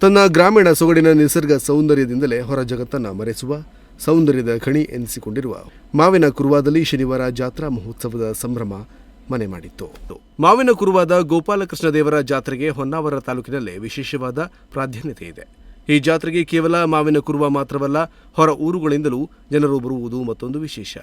ತನ್ನ ಗ್ರಾಮೀಣ ಸೊಗಡಿನ ನಿಸರ್ಗ ಸೌಂದರ್ಯದಿಂದಲೇ ಹೊರ ಜಗತ್ತನ್ನು ಮರೆಸುವ ಸೌಂದರ್ಯದ ಖಣಿ ಎನಿಸಿಕೊಂಡಿರುವ ಮಾವಿನ ಕುರುವಾದಲ್ಲಿ ಶನಿವಾರ ಜಾತ್ರಾ ಮಹೋತ್ಸವದ ಸಂಭ್ರಮ ಮನೆ ಮಾಡಿತ್ತು. ಮಾವಿನ ಕುರುವಾದ ಗೋಪಾಲಕೃಷ್ಣ ದೇವರ ಜಾತ್ರೆಗೆ ಹೊನ್ನಾವರ ತಾಲೂಕಿನಲ್ಲೇ ವಿಶೇಷವಾದ ಪ್ರಾಧಾನ್ಯತೆ ಇದೆ. ಈ ಜಾತ್ರೆಗೆ ಕೇವಲ ಮಾವಿನ ಕುರುವ ಮಾತ್ರವಲ್ಲ, ಹೊರ ಊರುಗಳಿಂದಲೂ ಜನರು ಬರುವುದು ಮತ್ತೊಂದು ವಿಶೇಷ.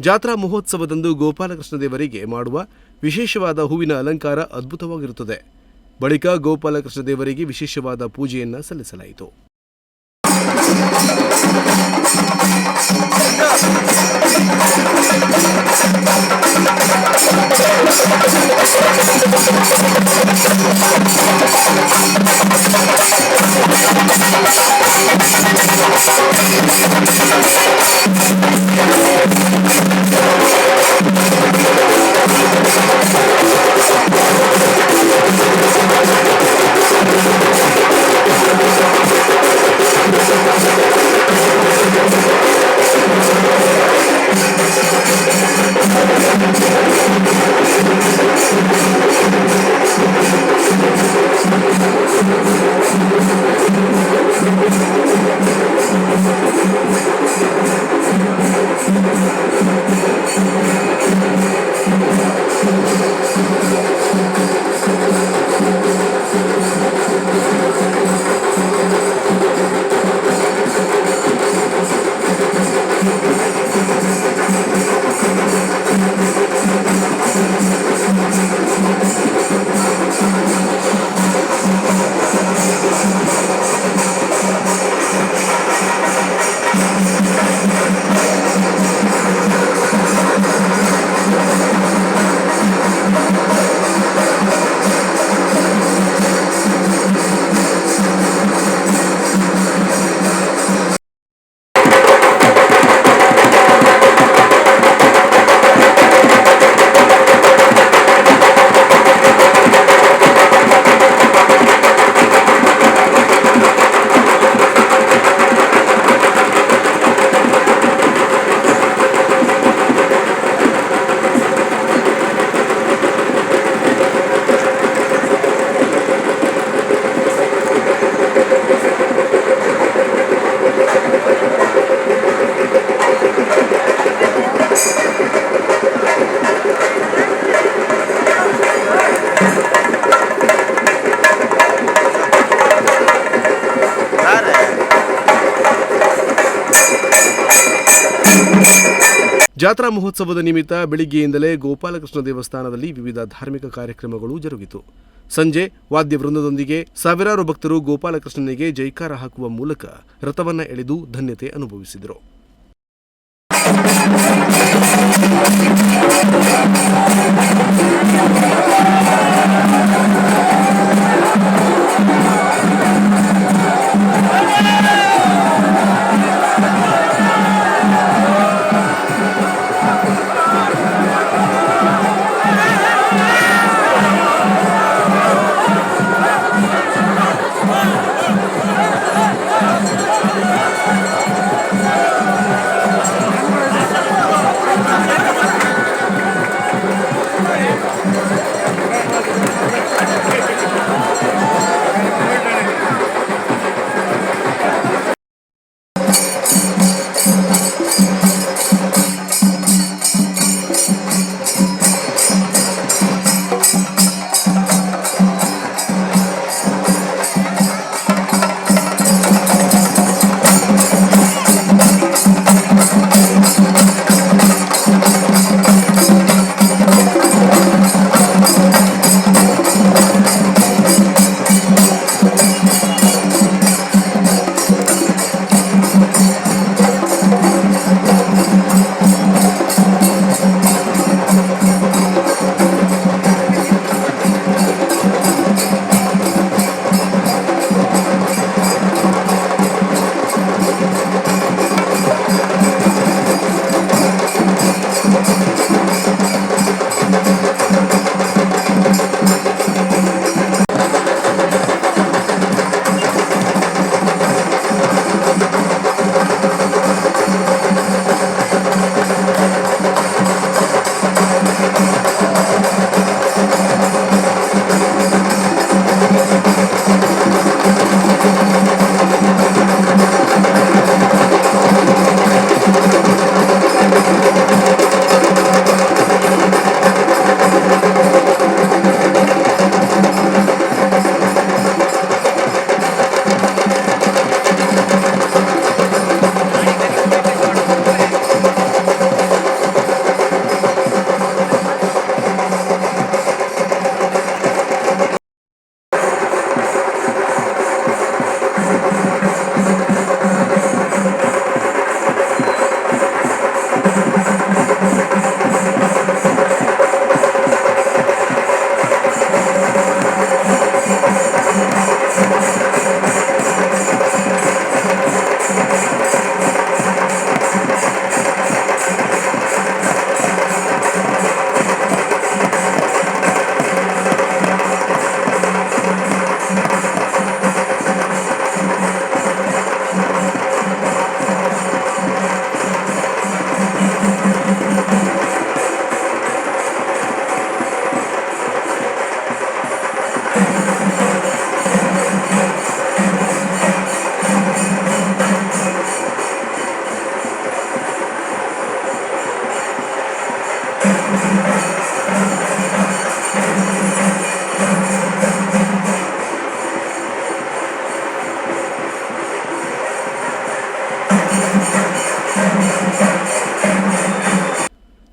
ಜಾತ್ರಾ ಮಹೋತ್ಸವದಂದು ಗೋಪಾಲಕೃಷ್ಣ ದೇವರಿಗೆ ಮಾಡುವ ವಿಶೇಷವಾದ ಹೂವಿನ ಅಲಂಕಾರ ಅದ್ಭುತವಾಗಿರುತ್ತದೆ. ಬಳಿಕ ಗೋಪಾಲಕೃಷ್ಣ ದೇವರಿಗೆ ವಿಶೇಷವಾದ ಪೂಜೆಯನ್ನ ಸಲ್ಲಿಸಲಾಯಿತು. ಜಾತ್ರಾ ಮಹೋತ್ಸವದ ನಿಮಿತ್ತ ಬೆಳಿಗ್ಗೆಯಿಂದಲೇ ಗೋಪಾಲಕೃಷ್ಣ ದೇವಸ್ಥಾನದಲ್ಲಿ ವಿವಿಧ ಧಾರ್ಮಿಕ ಕಾರ್ಯಕ್ರಮಗಳು ಜರುಗಿತು. ಸಂಜೆ ವಾದ್ಯ ವೃಂದದೊಂದಿಗೆ ಸಾವಿರಾರು ಭಕ್ತರು ಗೋಪಾಲಕೃಷ್ಣನಿಗೆ ಜೈಕಾರ ಹಾಕುವ ಮೂಲಕ ರಥವನ್ನು ಎಳೆದು ಧನ್ಯತೆ ಅನುಭವಿಸಿದರು.